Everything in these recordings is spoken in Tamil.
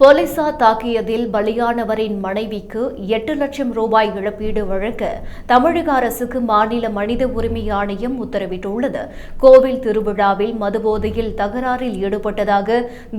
போலீசார் தாக்கியதில் பலியானவரின் மனைவிக்கு எட்டு லட்சம் ரூபாய் இழப்பீடு வழங்க தமிழக அரசுக்கு மாநில மனித உரிமை ஆணையம் உத்தரவிட்டுள்ளது. கோவில் திருவிழாவில் மதுபோதையில் தகராறில் ஈடுபட்டதாக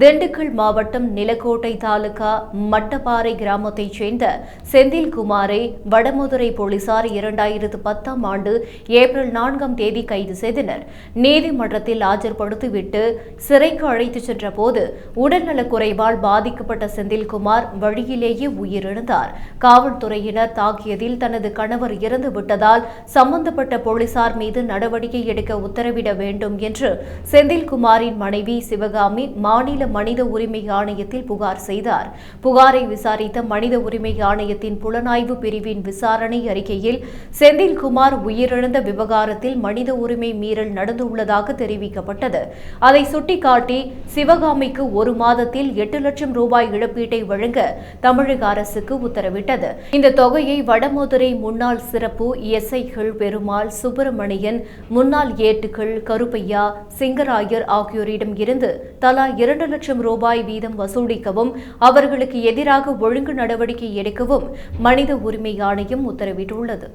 திண்டுக்கல் மாவட்டம் நிலக்கோட்டை தாலுகா மட்டப்பாறை கிராமத்தைச் சேர்ந்த செந்தில்குமாரை வடமதுரை போலீசார் இரண்டாயிரத்து பத்தாம் ஆண்டு ஏப்ரல் நான்காம் தேதி கைது செய்தனர். நீதிமன்றத்தில் ஆஜர்படுத்திவிட்டு சிறைக்கு அழைத்துச் சென்றபோது உடல்நலக் குறைவால் பாதிக்கப்பட்ட செந்தில்குமார் வழியிலேயே உயிரிழந்தார். காவல்துறையினர் தாக்கியதில் தனது கணவர் இறந்து விட்டதால் சம்பந்தப்பட்ட போலீசார் மீது நடவடிக்கை எடுக்க உத்தரவிட வேண்டும் என்று செந்தில்குமாரின் மனைவி சிவகாமி மாநில மனித உரிமை ஆணையத்தில் புகார் செய்தார். புகாரை விசாரித்த மனித உரிமை ஆணையத்தின் புலனாய்வு பிரிவின் விசாரணை அறிக்கையில் செந்தில்குமார் உயிரிழந்த விவகாரத்தில் மனித உரிமை மீறல் நடந்துள்ளதாக தெரிவிக்கப்பட்டது. அதை சுட்டிக்காட்டி சிவகாமிக்கு ஒரு மாதத்தில் எட்டு லட்சம் ரூபாய் இழப்பீட்டை வழங்க தமிழக அரசுக்கு உத்தரவிட்டது. இந்த தொகையை வடமதுரை முன்னாள் சிறப்பு எஸ்ஐகள் பெருமாள் சுப்பிரமணியன் முன்னாள் ஏட்டுகள் கருப்பையா சிங்கராயர் ஆகியோரிடம் இருந்து தலா இரண்டு லட்சம் ரூபாய் வீதம் வசூலிக்கவும் அவர்களுக்கு எதிராக ஒழுங்கு நடவடிக்கை எடுக்கவும் மனித உரிமை ஆணையம் உத்தரவிட்டுள்ளது.